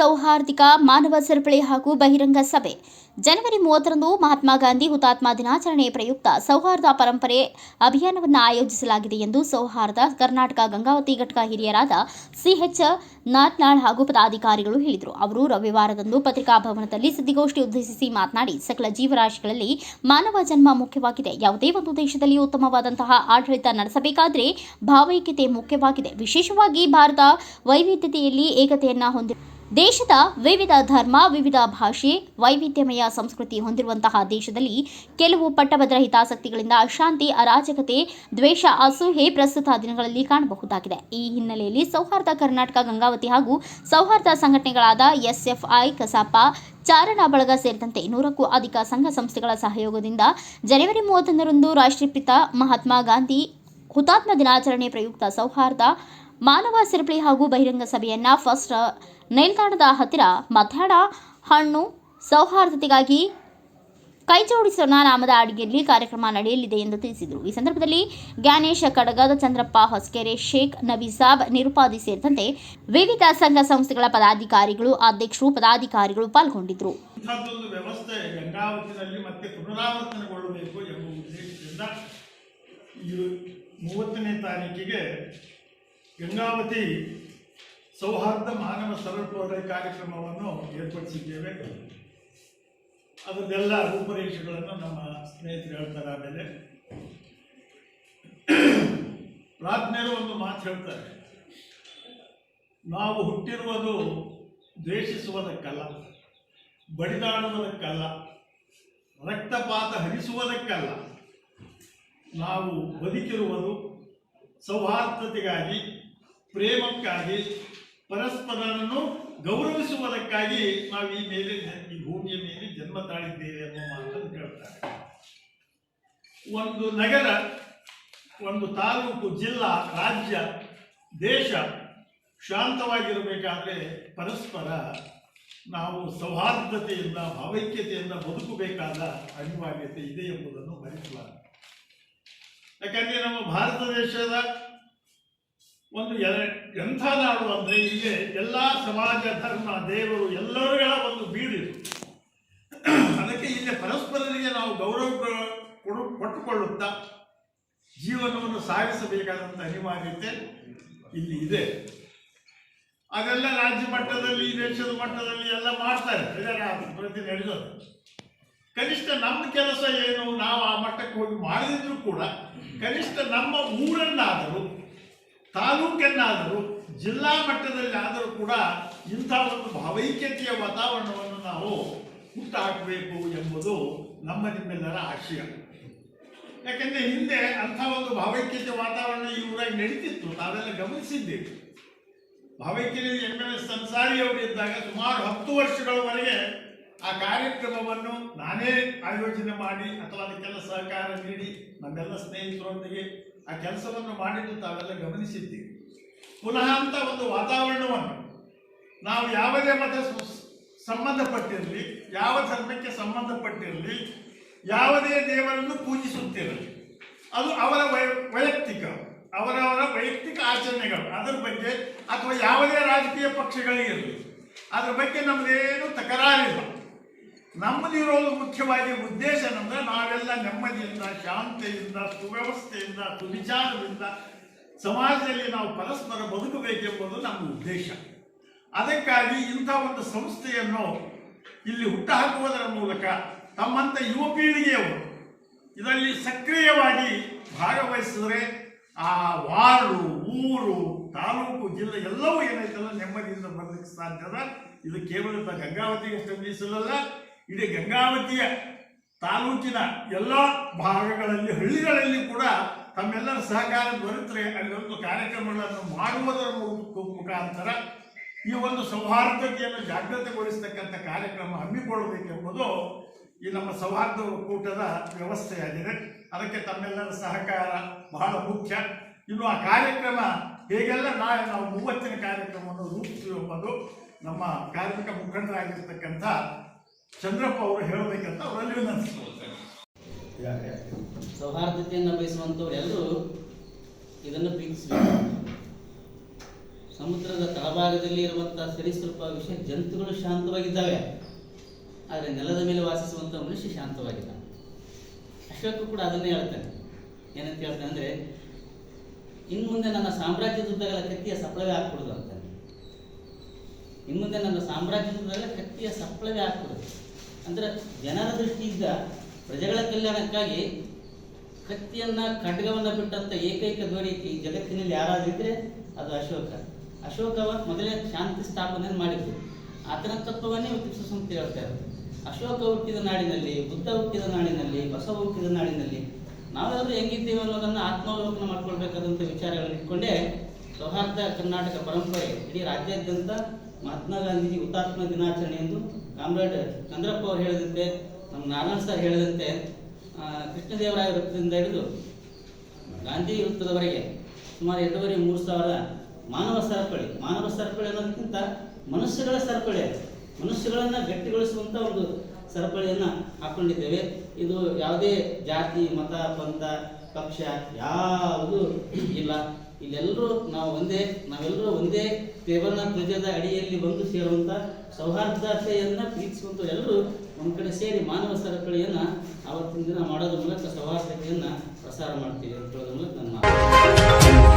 ಸೌಹಾರ್ದಿಕ ಮಾನವ ಸರಪಳಿ ಹಾಗೂ ಬಹಿರಂಗ ಸಭೆ. ಜನವರಿ ಮೂವತ್ತರಂದು ಮಹಾತ್ಮ ಗಾಂಧಿ ಹುತಾತ್ಮ ದಿನಾಚರಣೆ ಪ್ರಯುಕ್ತ ಸೌಹಾರ್ದ ಪರಂಪರೆ ಅಭಿಯಾನವನ್ನು ಆಯೋಜಿಸಲಾಗಿದೆ ಎಂದು ಸೌಹಾರ್ದ, ಕರ್ನಾಟಕ ಗಂಗಾವತಿ ಘಟಕ ಹಿರಿಯರಾದ ಸಿಹೆಚ್ ನಾಟ್ನಾಳ್ ಹಾಗೂ ಪದಾಧಿಕಾರಿಗಳು ಹೇಳಿದರು. ಅವರು ರವಿವಾರದಂದು ಪತ್ರಿಕಾಭವನದಲ್ಲಿ ಸುದ್ದಿಗೋಷ್ಠಿ ಉದ್ದೇಶಿಸಿ ಮಾತನಾಡಿ, ಸಕಲ ಜೀವರಾಶಿಗಳಲ್ಲಿ ಮಾನವ ಜನ್ಮ ಮುಖ್ಯವಾಗಿದೆ. ಯಾವುದೇ ಒಂದು ದೇಶದಲ್ಲಿ ಉತ್ತಮವಾದಂತಹ ಆಡಳಿತ ನಡೆಸಬೇಕಾದರೆ ಭಾವೈಕ್ಯತೆ ಮುಖ್ಯವಾಗಿದೆ. ವಿಶೇಷವಾಗಿ ಭಾರತ ವೈವಿಧ್ಯತೆಯಲ್ಲಿ ಏಕತೆಯನ್ನು ಹೊಂದಿ ದೇಶದ ವಿವಿಧ ಧರ್ಮ, ವಿವಿಧ ಭಾಷೆ, ವೈವಿಧ್ಯಮಯ ಸಂಸ್ಕೃತಿ ಹೊಂದಿರುವಂತಹ ದೇಶದಲ್ಲಿ ಕೆಲವು ಪಟ್ಟಭದ್ರ ಹಿತಾಸಕ್ತಿಗಳಿಂದ ಅಶಾಂತಿ ಅರಾಜಕತೆ, ದ್ವೇಷ ಅಸೂಹೆ ಪ್ರಸ್ತುತ ದಿನಗಳಲ್ಲಿ ಕಾಣಬಹುದಾಗಿದೆ. ಈ ಹಿನ್ನೆಲೆಯಲ್ಲಿ ಸೌಹಾರ್ದ ಕರ್ನಾಟಕ ಗಂಗಾವತಿ ಹಾಗೂ ಸೌಹಾರ್ದ ಸಂಘಟನೆಗಳಾದ ಎಸ್ಎಫ್ಐ, ಕಸಾಪ, ಚಾರಣ ಬಳಗ ಸೇರಿದಂತೆ ನೂರಕ್ಕೂ ಅಧಿಕ ಸಂಘ ಸಂಸ್ಥೆಗಳ ಸಹಯೋಗದಿಂದ ಜನವರಿ ಮೂವತ್ತೊಂದರಂದು ರಾಷ್ಟ್ರಪಿತ ಮಹಾತ್ಮ ಗಾಂಧಿ ಹುತಾತ್ಮ ದಿನಾಚರಣೆ ಪ್ರಯುಕ್ತ ಸೌಹಾರ್ದ, ಮಾನವ ಸರಪಳಿ ಹಾಗೂ ಬಹಿರಂಗ ಸಭೆಯನ್ನ ಫಸ್ಟ್ ನಿಲ್ದಾಣದ ಹತ್ತಿರ ಮಧ್ಯಾಹ್ನ ಹಣ್ಣು ಸೌಹಾರ್ದತೆಗಾಗಿ ಕೈಜೋಡಿಸೋಣ ನಾಮದ ಅಡಿಗೆಯಲ್ಲಿ ಕಾರ್ಯಕ್ರಮ ನಡೆಯಲಿದೆ ಎಂದು ತಿಳಿಸಿದರು. ಈ ಸಂದರ್ಭದಲ್ಲಿ ಜ್ಞಾನೇಶ ಕಡಗದ ಚಂದ್ರಪ್ಪ ಹೊಸಕೆರೆ ಶೇಖ್ ನಬೀಸಾಬ್ ನಿರುಪಾದಿ ಸೇರಿದಂತೆ ವಿವಿಧ ಸಂಘ ಸಂಸ್ಥೆಗಳ ಪದಾಧಿಕಾರಿಗಳು, ಅಧ್ಯಕ್ಷರು, ಪದಾಧಿಕಾರಿಗಳು ಪಾಲ್ಗೊಂಡಿದ್ದರು. ವ್ಯವಸ್ಥೆ ಗಂಗಾವತಿನಲ್ಲಿ ಮತ್ತೆ ಪುನರಾವರ್ತನೆಗೊಳ್ಳಬೇಕು ಎಂಬ ಉದ್ದೇಶದಿಂದ ಮೂವತ್ತನೇ ತಾರೀಕಿಗೆ ಗಂಗಾವತಿ ಸೌಹಾರ್ದ ಮಾನವ ಸರಳಪೋರೆ ಕಾರ್ಯಕ್ರಮವನ್ನು ಏರ್ಪಡಿಸಿದ್ದೇವೆ. ಅದರದೆಲ್ಲ ರೂಪರೇಷೆಗಳನ್ನು ನಮ್ಮ ಸ್ನೇಹಿತರು ಹೇಳ್ತಾರೆ ಆಮೇಲೆ. ಪ್ರಾಜ್ಞರು ಒಂದು ಮಾತು ಹೇಳ್ತಾರೆ. ನಾವು ಹುಟ್ಟಿರುವುದು ದ್ವೇಷಿಸುವುದಕ್ಕಲ್ಲ, ಬಡಿದಾಡುವುದಕ್ಕಲ್ಲ, ರಕ್ತಪಾತ ಹರಿಸುವುದಕ್ಕಲ್ಲ. ನಾವು ಬದುಕಿರುವುದು ಸೌಹಾರ್ದತೆಗಾಗಿ, ಪ್ರೇಮಕ್ಕಾಗಿ ಪರಸ್ಪರರನ್ನು ಗೌರವಿಸುವುದಕ್ಕಾಗಿ ನಾವು ಈ ಮೇಲೆ ಈ ಭೂಮಿಯ ಮೇಲೆ ಜನ್ಮ ತಾಳಿದ್ದೇವೆ ಎಂಬ ಮಾತನ್ನು ಹೇಳ್ತಾರೆ. ಒಂದು ನಗರ, ಒಂದು ತಾಲೂಕು, ಜಿಲ್ಲಾ, ರಾಜ್ಯ, ದೇಶ ಶಾಂತವಾಗಿರಬೇಕಾದ್ರೆ ಪರಸ್ಪರ ನಾವು ಸೌಹಾರ್ದತೆಯಿಂದ, ಭಾವೈಕ್ಯತೆಯಿಂದ ಬದುಕಬೇಕಾದ ಅನಿವಾರ್ಯತೆ ಇದೆ ಎಂಬುದನ್ನು ಮರೆಸಲಾರೆ ಯಾಕಂದರೆ ನಮ್ಮ ಭಾರತ ದೇಶದ ಒಂದು ಎಂಥ ನಾಡು ಅಂದ್ರೆ ಇಲ್ಲಿ ಎಲ್ಲ ಸಮಾಜ, ಧರ್ಮ, ದೇವರು ಎಲ್ಲರುಗಳ ಒಂದು ಬೀಡಿದು ಅದಕ್ಕೆ ಇಲ್ಲಿ ಪರಸ್ಪರರಿಗೆ ನಾವು ಗೌರವ ಕೊಡು, ಕೊಟ್ಟುಕೊಳ್ಳುತ್ತಾ ಜೀವನವನ್ನು ಸಾಗಿಸಬೇಕಾದಂಥ ಅನಿವಾರ್ಯತೆ ಇಲ್ಲಿ ಇದೆ. ಅದೆಲ್ಲ ರಾಜ್ಯ ಮಟ್ಟದಲ್ಲಿ, ದೇಶದ ಮಟ್ಟದಲ್ಲಿ ಎಲ್ಲ ಮಾಡ್ತಾರೆ ಇದರ ಪ್ರತಿ ನಡೆಯೋದು ಕನಿಷ್ಠ ನಮ್ಮ ಕೆಲಸ ಏನು, ನಾವು ಆ ಮಟ್ಟಕ್ಕೆ ಹೋಗಿ ಮಾಡಿದ್ರು ಕೂಡ ಕನಿಷ್ಠ ನಮ್ಮ ಊರನ್ನಾದರೂ ತಾಲೂಕನ್ನಾದರೂ ಜಿಲ್ಲಾ ಮಟ್ಟದಲ್ಲಿ ಆದರೂ ಕೂಡ ಇಂಥ ಒಂದು ಭಾವೈಕ್ಯತೆಯ ವಾತಾವರಣವನ್ನು ನಾವು ಹುಟ್ಟಾಕಬೇಕು ಎಂಬುದು ನಮ್ಮ ನಿಮ್ಮೆಲ್ಲರ ಆಶಯ. ಯಾಕೆಂದರೆ ಹಿಂದೆ ಅಂಥ ಒಂದು ಭಾವೈಕ್ಯತೆ ವಾತಾವರಣ ಈ ಊರಾಗಿ ನಡೀತಿತ್ತು. ತಾವೆಲ್ಲ ಗಮನಿಸಿದ್ದೀವಿ ಭಾವೈಕ್ಯತೆ ಎಂ ಎಲ್ ಎಸ್ ಅನ್ಸಾರಿ ಅವರು ಇದ್ದಾಗ ಸುಮಾರು ಹತ್ತು ವರ್ಷಗಳವರೆಗೆ ಆ ಕಾರ್ಯಕ್ರಮವನ್ನು ನಾನೇ ಆಯೋಜನೆ ಮಾಡಿ ಅಥವಾ ಅದಕ್ಕೆಲ್ಲ ಸಹಕಾರ ನೀಡಿ ನಮ್ಮೆಲ್ಲ ಸ್ನೇಹಿತರೊಂದಿಗೆ ಆ ಕೆಲಸವನ್ನು ಮಾಡಿದ್ದು ತಾವೆಲ್ಲ ಗಮನಿಸಿದ್ದೀವಿ ಪುನಃ ಅಂತ ಒಂದು ವಾತಾವರಣವನ್ನು ನಾವು ಯಾವುದೇ ಮತ ಸಂಬಂಧಪಟ್ಟಿರಲಿ, ಯಾವ ಧರ್ಮಕ್ಕೆ ಸಂಬಂಧಪಟ್ಟಿರಲಿ, ಯಾವುದೇ ದೇವರನ್ನು ಪೂಜಿಸುತ್ತಿರಲಿ, ಅದು ಅವರ ವೈ- ವೈಯಕ್ತಿಕ, ಅವರವರ ವೈಯಕ್ತಿಕ ಆಚರಣೆಗಳು. ಅದರ ಬಗ್ಗೆ ಅಥವಾ ಯಾವುದೇ ರಾಜಕೀಯ ಪಕ್ಷಗಳಿಗಿರಲಿ ಅದರ ಬಗ್ಗೆ ನಮ್ಮದೇನು ತಕರಾರಿಲ್ಲ. ನಮ್ಮದಿರೋದು ಮುಖ್ಯವಾಗಿ ಉದ್ದೇಶ ನಮ್ಗೆ ನಾವೆಲ್ಲ ನೆಮ್ಮದಿಯಿಂದ, ಶಾಂತಿಯಿಂದ, ಸುವ್ಯವಸ್ಥೆಯಿಂದ, ಸುವಿಚಾರದಿಂದ ಸಮಾಜದಲ್ಲಿ ನಾವು ಪರಸ್ಪರ ಬದುಕಬೇಕೆಂಬುದು ನಮ್ಮ ಉದ್ದೇಶ. ಅದಕ್ಕಾಗಿ ಇಂಥ ಒಂದು ಸಂಸ್ಥೆಯನ್ನು ಇಲ್ಲಿ ಹುಟ್ಟುಹಾಕುವುದರ ಮೂಲಕ ತಮ್ಮಂಥ ಯುವ ಪೀಳಿಗೆಯವರು ಇದರಲ್ಲಿ ಸಕ್ರಿಯವಾಗಿ ಭಾಗವಹಿಸಿದರೆ ಆ ವಾರ್ಡು, ಊರು, ತಾಲೂಕು, ಜಿಲ್ಲೆ ಎಲ್ಲವೂ ಏನೈತಲ್ಲ ನೆಮ್ಮದಿಯಿಂದ ಬರಲಿಕ್ಕೆ ಸಾಧ್ಯದ ಇದು ಕೇವಲ ಗಂಗಾವತಿಗೆ ಅಷ್ಟೇ ಮೀಸಲಲ್ಲ ಇಡೀ ಗಂಗಾವತಿಯ ತಾಲೂಕಿನ ಎಲ್ಲ ಭಾಗಗಳಲ್ಲಿ, ಹಳ್ಳಿಗಳಲ್ಲಿ ಕೂಡ ತಮ್ಮೆಲ್ಲರ ಸಹಕಾರ ದೊರೆತರೆ ಅಲ್ಲಿ ಒಂದು ಕಾರ್ಯಕ್ರಮಗಳನ್ನು ಮಾಡುವುದರ ಮುಖಾಂತರ ಈ ಒಂದು ಸೌಹಾರ್ದತೆಯನ್ನು ಜಾಗೃತಿಗೊಳಿಸ್ತಕ್ಕಂಥ ಕಾರ್ಯಕ್ರಮ ಹಮ್ಮಿಕೊಳ್ಳಬೇಕೆಂಬುದು ಈ ನಮ್ಮ ಸೌಹಾರ್ದ ಒಕ್ಕೂಟದ ವ್ಯವಸ್ಥೆಯಾಗಿದೆ. ಅದಕ್ಕೆ ತಮ್ಮೆಲ್ಲರ ಸಹಕಾರ ಬಹಳ ಮುಖ್ಯ. ಇನ್ನು ಆ ಕಾರ್ಯಕ್ರಮ ಹೇಗೆಲ್ಲ ನಾಳೆ ನಾವು ಮೂವತ್ತಿನ ಕಾರ್ಯಕ್ರಮವನ್ನು ರೂಪಿಸುವ ಎಂಬುದು ನಮ್ಮ ಕಾರ್ಮಿಕ ಮುಖಂಡರಾಗಿರ್ತಕ್ಕಂಥ ಚಂದ್ರಪ್ಪ ಅವರು ಹೇಳಬೇಕಂತ ಅವರಲ್ಲಿ ವಿನಂತಿಸ್ಕೊಳ್ತೇನೆ ಸೌಹಾರ್ದತೆಯನ್ನು ಬಯಸುವಂಥವ್ರು ಎಲ್ಲರೂ ಇದನ್ನು ಪ್ರೀತಿಸಬೇಕು. ಸಮುದ್ರದ ತಳಭಾಗದಲ್ಲಿ ಇರುವಂತಹ ಸರೀಸೃಪ ವಿಷಯ ಜಂತುಗಳು ಶಾಂತವಾಗಿದ್ದಾವೆ. ಆದರೆ ನೆಲದ ಮೇಲೆ ವಾಸಿಸುವಂಥ ಮನುಷ್ಯ ಶಾಂತವಾಗಿಲ್ಲ ಅಶೋಕ ಕೂಡ ಅದನ್ನೇ ಹೇಳ್ತಾನೆ. ಏನಂತ ಹೇಳ್ತಾನೆ ಅಂದರೆ ಇನ್ನು ಮುಂದೆ ನನ್ನ ಸಾಮ್ರಾಜ್ಯದುದ್ದಗಲ ಕತ್ತಿಯ ಸಪ್ಪಳವೇ ಹಾಕ್ಬಿಡುದು ಅಂತಾನೆ. ಇನ್ನು ಮುಂದೆ ನನ್ನ ಸಾಮ್ರಾಜ್ಯದುದ್ದಗಲ ಕತ್ತಿಯ ಸಪ್ಪಳವೇ ಹಾಕ್ಬಿಡುದು ಅಂದ್ರೆ ಜನರ ದೃಷ್ಟಿಯಿಂದ ಪ್ರಜೆಗಳ ಕಲ್ಯಾಣಕ್ಕಾಗಿ ಕತ್ತಿಯನ್ನ ಖಡ್ಗವನ್ನ ಬಿಟ್ಟಂತ ಏಕೈಕ ಧ್ವನಿ ಈ ಜಗತ್ತಿನಲ್ಲಿ ಯಾರಾದಿದ್ರೆ ಅದು ಅಶೋಕ. ಅಶೋಕವ ಮೊದಲೇ ಶಾಂತಿ ಸ್ಥಾಪನೆಯನ್ನು ಮಾಡಿದ್ರು ಆತನ ತತ್ವವನ್ನೇ ಸಂಸ್ಥೆ ಹೇಳ್ತಾ ಇರೋದು. ಅಶೋಕ ಹುಟ್ಟಿದ ನಾಡಿನಲ್ಲಿ, ಬುದ್ಧ ಹುಟ್ಟಿದ ನಾಡಿನಲ್ಲಿ, ಬಸವ ಹುಟ್ಟಿದ ನಾಡಿನಲ್ಲಿ ನಾವೆಲ್ಲರೂ ಹೆಂಗಿದ್ದೇವೆ ಅನ್ನೋದನ್ನು ಆತ್ಮಾವಲೋಕನ ಮಾಡ್ಕೊಳ್ಬೇಕಾದಂಥ ವಿಚಾರಗಳನ್ನು ಇಟ್ಕೊಂಡೇ ಸೌಹಾರ್ದ ಕರ್ನಾಟಕ ಪರಂಪರೆ ಇಡೀ ರಾಜ್ಯಾದ್ಯಂತ ಮಹಾತ್ಮ ಗಾಂಧೀಜಿ ಹುತಾತ್ಮ ದಿನಾಚರಣೆ ಎಂದು ಕಾಮ್ರೇಡ್ ಚಂದ್ರಪ್ಪ ಅವರು ಹೇಳಿದಂತೆ, ನಮ್ಮ ನಾರಾಯಣ ಸರ್ ಹೇಳಿದಂತೆ ಕೃಷ್ಣದೇವರಾಯ ವೃತ್ತದಿಂದ ಹಿಡಿದು ಗಾಂಧಿ ವೃತ್ತದವರೆಗೆ ಸುಮಾರು ಎರಡೂವರೆ ಮೂರು ಸಾವಿರ ಮಾನವ ಸರಪಳಿ ಮಾನವ ಸರಪಳಿ ಅನ್ನೋದಕ್ಕಿಂತ ಮನುಷ್ಯಗಳ ಸರಪಳಿ ಅದು. ಮನುಷ್ಯಗಳನ್ನು ಗಟ್ಟಿಗೊಳಿಸುವಂಥ ಒಂದು ಸರಪಳಿಯನ್ನು ಹಾಕ್ಕೊಂಡಿದ್ದೇವೆ ಇದು ಯಾವುದೇ ಜಾತಿ, ಮತ ಪಂಥ ಪಕ್ಷ ಯಾವುದು ಇಲ್ಲ. ಇಲ್ಲೆಲ್ಲರೂ ನಾವು ಒಂದೇ ನಾವೆಲ್ಲರೂ ಒಂದೇ ತ್ರಿವರ್ಣ ಧ್ವಜದ ಅಡಿಯಲ್ಲಿ ಬಂದು ಸೇರುವಂಥ ಸೌಹಾರ್ದತೆಯನ್ನು ಪ್ರೀತಿಸುವಂಥ ಎಲ್ಲರೂ ಒಂದು ಕಡೆ ಸೇರಿ ಮಾನವ ಸರಪಳಿಯನ್ನು ಆವತ್ತಿನ ದಿನ ಮಾಡೋದ್ರ ಮೂಲಕ ಸೌಹಾರ್ದತೆಯನ್ನು ಪ್ರಸಾರ ಮಾಡ್ತೀವಿ ಅಂತ ಹೇಳೋದ್ರ ಮೂಲಕ ನನ್ನ